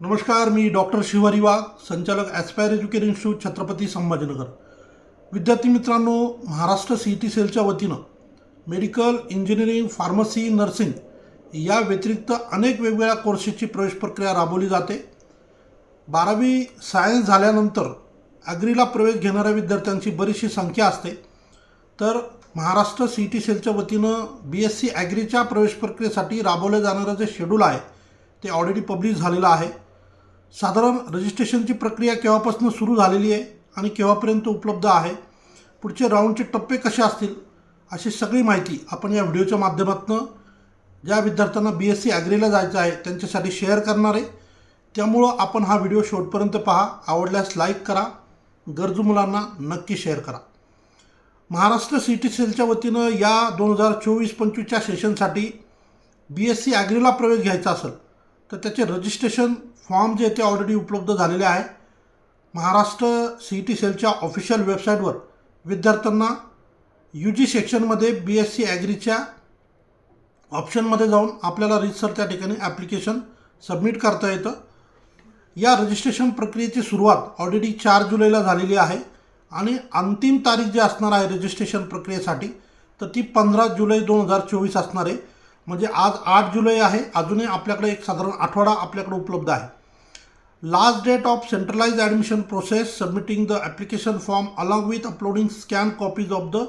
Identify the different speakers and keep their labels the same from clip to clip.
Speaker 1: नमस्कार मी डॉक्टर शिवहरी वाघ संचालक aspire education institute Chhatrapati Sambhajinagar. विद्यार्थी मित्रांनो महाराष्ट्र सी टी सेलच्या वतीनं मेडिकल इंजिनिअरिंग फार्मसी नर्सिंग या व्यतिरिक्त अनेक वेगवेगळ्या कोर्सेसची प्रवेश प्रक्रिया राबवली जाते. बारावी सायन्स झाल्यानंतर ॲग्रीला प्रवेश घेणाऱ्या विद्यार्थ्यांची बरीचशी संख्या असते. तर महाराष्ट्र सी टी सेलच्या वतीनं बी एस सी ॲग्रीच्या प्रवेश प्रक्रियेसाठी राबवलं जाणारं जे शेड्यूल आहे ते ऑलरेडी पब्लिश झालेलं आहे. साधारण रजिस्ट्रेशनची प्रक्रिया केव्हापासून सुरू झालेली आहे आणि केव्हापर्यंत उपलब्ध आहे पुढचे राऊंडचे टप्पे कसे असतील अशी सगळी माहिती आपण या व्हिडिओच्या माध्यमातून ज्या विद्यार्थ्यांना बी एस सी ॲग्रीला जायचं आहे त्यांच्यासाठी शेअर करणार आहे. त्यामुळं आपण हा व्हिडिओ शेवटपर्यंत पहा आवडल्यास लाईक करा गरजू मुलांना नक्की शेअर करा. महाराष्ट्र सी टी सेलच्या वतीनं या दोन हजार चोवीस पंचवीसच्या सेशनसाठी बी एस सी ॲग्रीला प्रवेश घ्यायचा असेल तर त्याचे रजिस्ट्रेशन फॉर्म जे आहे ते ऑलरेडी उपलब्ध झालेले आहे. महाराष्ट्र सी टी सेलच्या ऑफिशियल वेबसाईटवर विद्यार्थ्यांना यू जी सेक्शनमध्ये बी एस सी ॲग्रीच्या ऑप्शनमध्ये जाऊन आपल्याला रितसर त्या ठिकाणी ॲप्लिकेशन सबमिट करता येतं. या रजिस्ट्रेशन प्रक्रियेची सुरुवात ऑलरेडी चार जुलैला झालेली आहे आणि अंतिम तारीख जी असणार आहे रजिस्ट्रेशन प्रक्रियेसाठी तर ती पंधरा जुलै दोन हजार चोवीस असणार आहे. म्हणजे आज आठ जुलै आहे. अजूनही आपल्याकडे एक साधारण आठवडा आपल्याकडे उपलब्ध आहे. Last date of centralize admission process submitting the application form along with uploading scan copies of the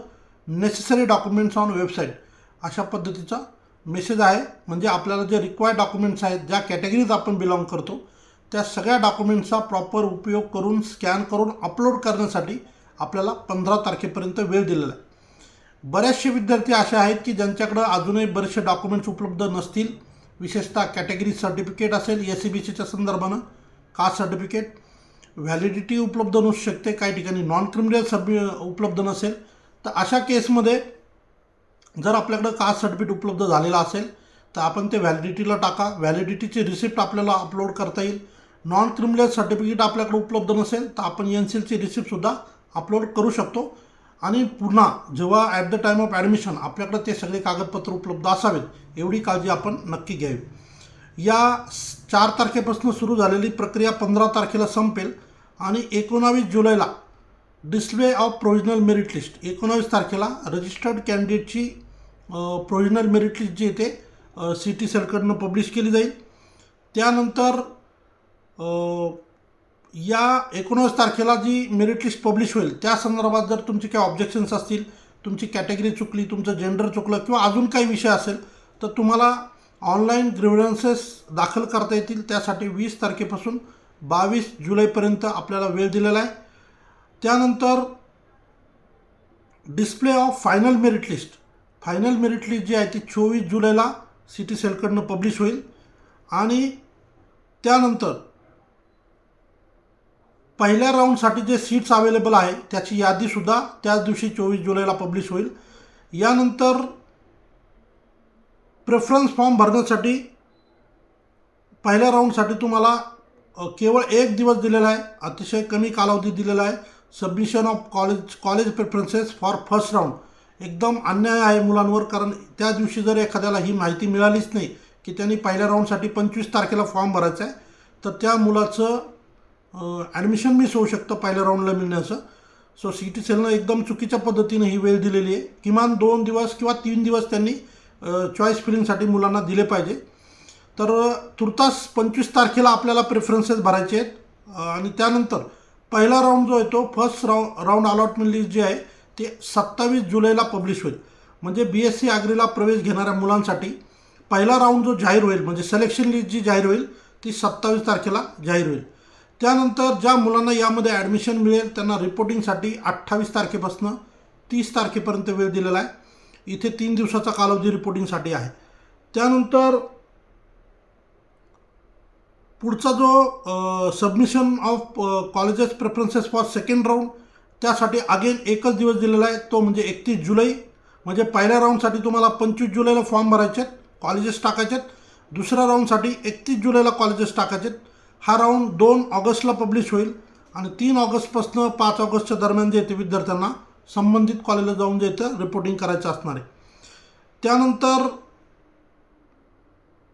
Speaker 1: necessary documents on website अशा पद्धतीचा मेसेज आहे. म्हणजे आपल्याला जे रिक्वायर्ड डॉक्युमेंट्स आहेत ज्या कॅटेगरीज आपण बिलॉंग करतो त्या सगळ्या डॉक्युमेंट्सचा प्रॉपर उपयोग करून स्कॅन करून अपलोड करण्यासाठी आपल्याला पंधरा तारखेपर्यंत वेळ दिलेला आहे. बरेचसे विद्यार्थी असे आहेत की ज्यांच्याकडं अजूनही बरेचसे डॉक्युमेंट्स उपलब्ध नसतील विशेषतः कॅटेगरी सर्टिफिकेट असेल एस सी बी सीच्या संदर्भानं कास्ट सर्टिफिकेट व्हॅलिडिटी उपलब्ध नसू शकते काही ठिकाणी नॉन क्रिमिनल सबमि उपलब्ध नसेल तर अशा केसमध्ये जर आपल्याकडं कास्ट सर्टिफिकेट उपलब्ध झालेलं असेल तर आपण ते व्हॅलिडिटीला टाका. व्हॅलिडिटीची रिसिप्ट आपल्याला अपलोड करता येईल. नॉन क्रिमिनल सर्टिफिकेट आपल्याकडे उपलब्ध नसेल तर आपण एन सी एलची रिसिप्टसुद्धा अपलोड करू शकतो. आणि पुन्हा जेव्हा at the time of admission आपल्याकडे ते सगळे कागदपत्र उपलब्ध असावेत एवढी काळजी आपण नक्की घ्यावी. या चार तारखेपासून सुरू झालेली प्रक्रिया पंधरा तारखेला संपेल आणि एकोणावीस जुलैला display of provisional merit list एकोणावीस तारखेला रजिस्टर्ड कॅन्डिडेटची प्रोव्हिजनल मेरिट लिस्ट जी येते सिटी सी टी सेलकडनं पब्लिश केली जाईल. त्यानंतर या एकोणावीस तारखेला जी मेरिट लिस्ट पब्लिश होईल त्या संदर्भात जर तुमचे काही ऑब्जेक्शन्स असतील तुमची कॅटेगरी चुकली तुमचं जेंडर चुकलं किंवा अजून काही विषय असेल तर तुम्हाला ऑनलाईन ग्रिव्हरन्सेस दाखल करता येतील. त्यासाठी वीस तारखेपासून बावीस जुलैपर्यंत आपल्याला वेळ दिलेला आहे. त्यानंतर display of final merit list final merit list जी आहे ती चोवीस जुलैला सिटी सेलकडनं पब्लिश होईल. आणि त्यानंतर पहिल्या राऊंडसाठी जे सीट्स अवेलेबल आहे त्याची यादीसुद्धा त्याच दिवशी चोवीस जुलैला पब्लिश होईल. यानंतर प्रेफरन्स फॉर्म भरण्यासाठी पहिल्या राऊंडसाठी तुम्हाला केवळ एक दिवस दिलेला आहे अतिशय कमी कालावधी दिलेला आहे. Submission of college college preferences for first round एकदम अन्याय आहे मुलांवर कारण त्या दिवशी जर एखाद्याला ही माहिती मिळालीच नाही की त्यांनी पहिल्या राऊंडसाठी पंचवीस तारखेला फॉर्म भरायचा आहे तर त्या मुलाचं ॲडमिशन मिस होऊ शकतं पहिल्या राऊंडला मिळण्याचं. सो सी टी सेलनं एकदम चुकीच्या पद्धतीनं ही वेळ दिलेली आहे. किमान दोन दिवस किंवा तीन दिवस त्यांनी चॉईस फिलिंगसाठी मुलांना दिले पाहिजे. तर तुर्तास पंचवीस तारखेला आपल्याला प्रेफरन्सेस भरायचे आहेत. आणि त्यानंतर पहिला राऊंड जो आहे तो फर्स्ट राऊ राऊंड अलॉटमेंट लिस्ट जी आहे ते सत्तावीस जुलैला पब्लिश होईल. म्हणजे बी एस सी आग्रीला प्रवेश घेणाऱ्या मुलांसाठी पहिला राऊंड जो जाहीर होईल म्हणजे सिलेक्शन लिस्ट जी जाहीर होईल ती सत्तावीस तारखेला जाहीर होईल. त्यानंतर ज्या मुलांना यामध्ये ॲडमिशन मिळेल त्यांना रिपोर्टिंगसाठी अठ्ठावीस तारखेपासून तीस तारखेपर्यंत वेळ दिलेला आहे. इथे तीन दिवसाचा कालावधी रिपोर्टिंगसाठी आहे. त्यानंतर पुढचा जो submission of colleges preferences for second round त्यासाठी अगेन एकच दिवस दिलेला आहे. तो म्हणजे एकतीस जुलै. म्हणजे पहिल्या राऊंडसाठी तुम्हाला पंचवीस जुलैला फॉर्म भरायचे आहेत कॉलेजेस टाकायचे आहेत दुसऱ्या राऊंडसाठी एकतीस जुलैला कॉलेजेस टाकायचे आहेत हा राऊंड दोन ऑगस्टला पब्लिश होईल आणि तीन ऑगस्टपासून पाच ऑगस्टच्या दरम्यान जे येते विद्यार्थ्यांना संबंधित कॉलेजला जाऊन जे इथं रिपोर्टिंग करायचं असणार आहे. त्यानंतर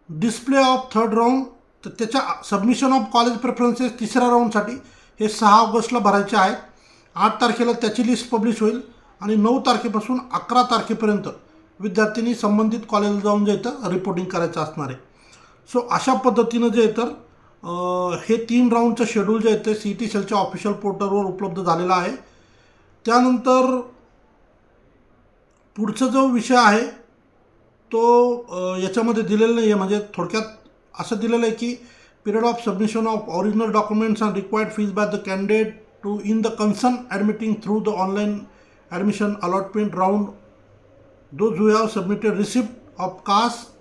Speaker 1: डिस्प्ले ऑफ थर्ड राऊंड तर त्याच्या सबमिशन ऑफ कॉलेज प्रेफरन्सेस तिसऱ्या राऊंडसाठी हे सहा ऑगस्टला भरायचे आहेत आठ तारखेला त्याची लिस्ट पब्लिश होईल आणि नऊ तारखेपासून अकरा तारखेपर्यंत विद्यार्थ्यांनी संबंधित कॉलेजला जाऊन जे इथं रिपोर्टिंग करायचं असणार आहे. सो अशा पद्धतीनं जे आहे तर हे तीन राऊंडचं शेड्यूल जे आहे ते सी टी सेलच्या ऑफिशियल पोर्टलवर उपलब्ध झालेलं आहे. त्यानंतर पुढचा जो विषय आहे तो याच्यामध्ये दिलेला नाही आहे म्हणजे थोडक्यात असं दिलेलं आहे की period of submission of original documents and required fees by the candidate to in the concern admitting through the online admission allotment round two who have submitted receipt of caste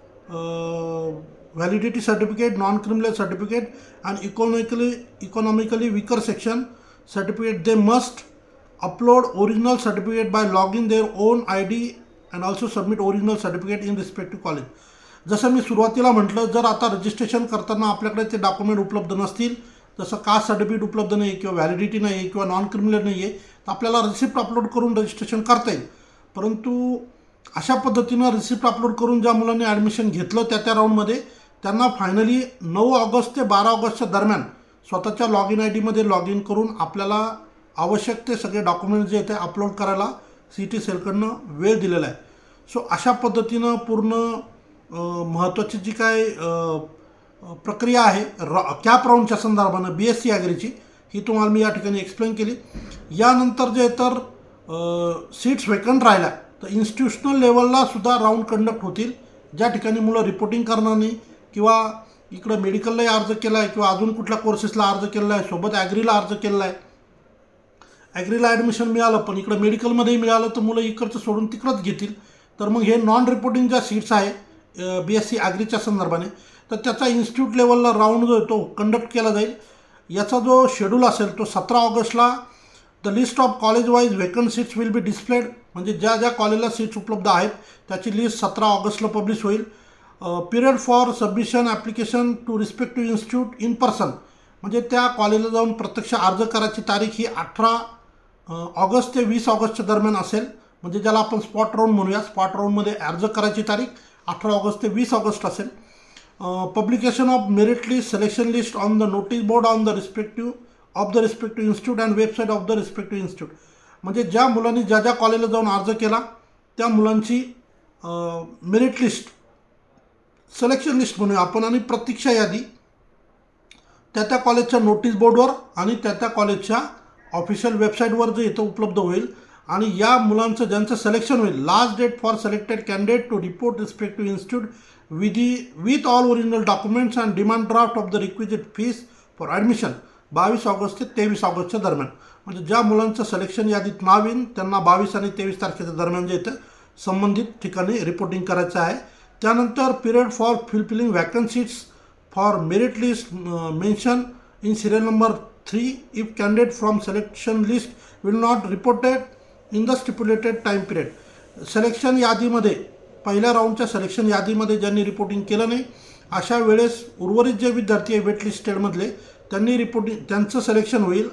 Speaker 1: validity certificate non criminal certificate and economically economically weaker section certificate they must upload original certificate by log in their own I D and also submit original certificate in respective college जसं मी सुरुवातीला म्हटलं जर आता registration करताना आपल्याकडे ते document उपलब्ध नसतील जसं कास्ट सर्टिफिकेट उपलब्ध नाही किंवा व्हॅलिडिटी नाही आहे किंवा नॉन क्रिमिनल नाही आहे तर आपल्याला रिसिप्ट अपलोड करून रजिस्ट्रेशन करता येईल परंतु अशा पद्धतीनं रिसिप्ट अपलोड करून ज्या मुलांनी ॲडमिशन घेतलं त्या त्या राऊंडमध्ये त्यांना फायनली नऊ ऑगस्ट ते बारा ऑगस्टच्या दरम्यान स्वतःच्या लॉग इन आय डीमध्ये लॉग इन करून आपल्याला आवश्यक ते सगळे डॉक्युमेंट जे ते अपलोड करायला सी टी सेलकडनं वेळ दिलेला आहे. सो अशा पद्धतीनं पूर्ण महत्त्वाची जी काय प्रक्रिया आहे रॉ कॅप राऊंडच्या संदर्भानं बी एस सी ॲग्रीची ही तुम्हाला मी या ठिकाणी एक्सप्लेन केली. यानंतर जे तर सीट्स वेकंट राहिल्या तर इन्स्टिट्यूशनल लेवलला सुद्धा राऊंड कंडक्ट होतील. ज्या ठिकाणी मुलं रिपोर्टिंग करणार नाही किंवा इकडं मेडिकललाही अर्ज केला आहे किंवा अजून कुठल्या कोर्सेसला अर्ज केलेला आहे सोबत ॲग्रीला अर्ज केलेला आहे ॲग्रीला ॲडमिशन मिळालं पण इकडं मेडिकलमध्येही मिळालं तर मुलं इकडचं सोडून तिकडंच घेतील. तर मग हे नॉन रिपोर्टिंग ज्या सीट्स आहे बी एस सी ॲग्रीच्या संदर्भाने तर त्याचा इन्स्टिट्यूट लेवलला राऊंड जो आहे तो कंडक्ट केला जाईल. याचा जो शेड्यूल असेल तो सतरा ऑगस्टला the list of college wise vacant seats will be displayed म्हणजे ज्या ज्या कॉलेजला सीट्स उपलब्ध आहेत त्याची लिस्ट सतरा ऑगस्टला पब्लिश होईल. Period for submission application to respective institute in person म्हणजे त्या कॉलेजला जाऊन प्रत्यक्ष अर्ज करायची तारीख ही अठरा ऑगस्ट ते वीस ऑगस्टच्या दरम्यान असेल. म्हणजे ज्याला आपण स्पॉट राऊंड म्हणूया. स्पॉट राऊंडमध्ये अर्ज करायची तारीख अठरा ऑगस्ट ते वीस ऑगस्ट असेल. Publication of merit list selection list on the notice board on the respective of the respective institute and website of the respective institute म्हणजे ज्या मुलांनी ज्या ज्या कॉलेजला जाऊन अर्ज केला त्या मुलांची मेरिट लिस्ट सिलेक्शन लिस्ट म्हणूया आपण आणि प्रतीक्षा यादी त्या त्या कॉलेजच्या नोटीस बोर्डवर आणि त्या त्या कॉलेजच्या ऑफिशियल वेबसाईटवर जे इथं उपलब्ध होईल आणि या मुलांचं ज्यांचं सिलेक्शन होईल last date for selected candidate to report respective institute with with all original documents and demand draft of the requisite fees for admission बावीस ऑगस्ट ते तेवीस ऑगस्टच्या दरम्यान. म्हणजे ज्या मुलांचं सिलेक्शन यादीत नाव येईल त्यांना बावीस आणि तेवीस तारखेच्या दरम्यान जे इथं संबंधित ठिकाणी रिपोर्टिंग करायचं आहे. त्यानंतर period for fulfilling vacancies for merit list mention in serial number three if candidate from selection list will not reported in the stipulated time period selection यादीमध्ये पहिल्या राऊंडच्या सिलेक्शन यादीमध्ये ज्यांनी रिपोर्टिंग केलं नाही अशा वेळेस उर्वरित जे विद्यार्थी आहे वेट लिस्टेडमधले त्यांनी रिपोर्टिंग त्यांचं सिलेक्शन होईल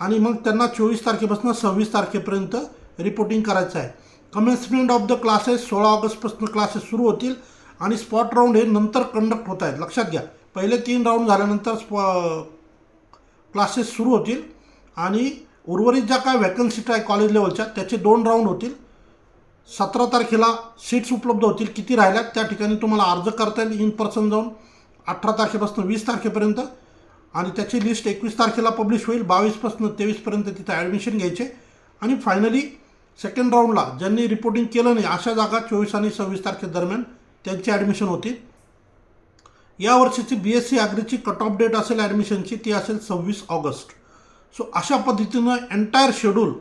Speaker 1: आणि मग त्यांना चोवीस तारखेपासून सव्वीस तारखेपर्यंत रिपोर्टिंग करायचं आहे. कमेन्समेंट ऑफ द क्लासेस सोळा ऑगस्टपासून क्लासेस सुरू होतील. आणि स्पॉट राऊंड हे नंतर कंडक्ट होत आहेत. लक्षात घ्या. पहिले तीन राऊंड झाल्यानंतर स्पॉ क्लासेस सुरू होतील. आणि उर्वरित ज्या काय व्हॅकन्सीट आहे कॉलेज लेवलच्या त्याचे दोन राऊंड होतील. सतरा तारखेला सीट्स उपलब्ध होतील. किती राहिल्यात? त्या ठिकाणी तुम्हाला अर्ज करता येईल इन पर्सन जाऊन. अठरा तारखेपासून वीस तारखेपर्यंत. आणि त्याची लिस्ट एकवीस तारखेला पब्लिश होईल. बावीसपासून तेवीसपर्यंत तिथं ॲडमिशन घ्यायचे. आणि फायनली सेकंड राऊंडला ज्यांनी रिपोर्टिंग केलं नाही अशा जागा चोवीस आणि सव्वीस तारखेदरम्यान त्यांची ॲडमिशन होती. या वर्षीची बी एस सी ॲग्रीची कट ऑफ डेट असेल ॲडमिशनची ती असेल सव्वीस ऑगस्ट. सो अशा पद्धतीनं एंटायर शेड्यूल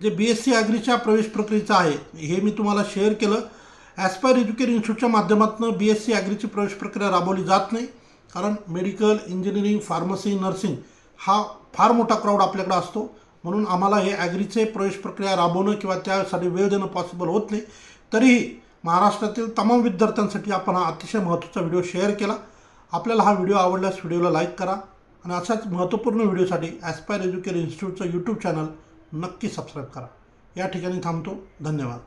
Speaker 1: जे बी एस सी ॲग्रीच्या प्रवेश प्रक्रियेचं आहे हे मी तुम्हाला शेअर केलं. ॲस्पायर एज्युकेशन इन्स्टिट्यूटच्या माध्यमातून बी एस सी ॲग्रीची प्रवेश प्रक्रिया राबवली जात नाही. कारण मेडिकल इंजिनिअरिंग फार्मसी नर्सिंग हा फार मोठा क्राऊड आपल्याकडे असतो. म्हणून आम्हाला हे ॲग्रीचे प्रवेश प्रक्रिया राबवणं किंवा त्यासाठी वेळ देणं पॉसिबल होत नाही. तरीही महाराष्ट्रातील तमाम विद्यार्थ्यांसाठी आपण हा अतिशय महत्त्वाचा व्हिडिओ शेअर केला. आपल्याला हा व्हिडिओ आवडल्यास व्हिडिओला लाईक करा आणि अशाच महत्त्वपूर्ण व्हिडिओसाठी ॲस्पायर एज्युकेशन इन्स्टिट्यूटचं यूट्यूब चॅनल नक्की सबस्क्राईब करा. या ठिकाणी थांबतो. धन्यवाद.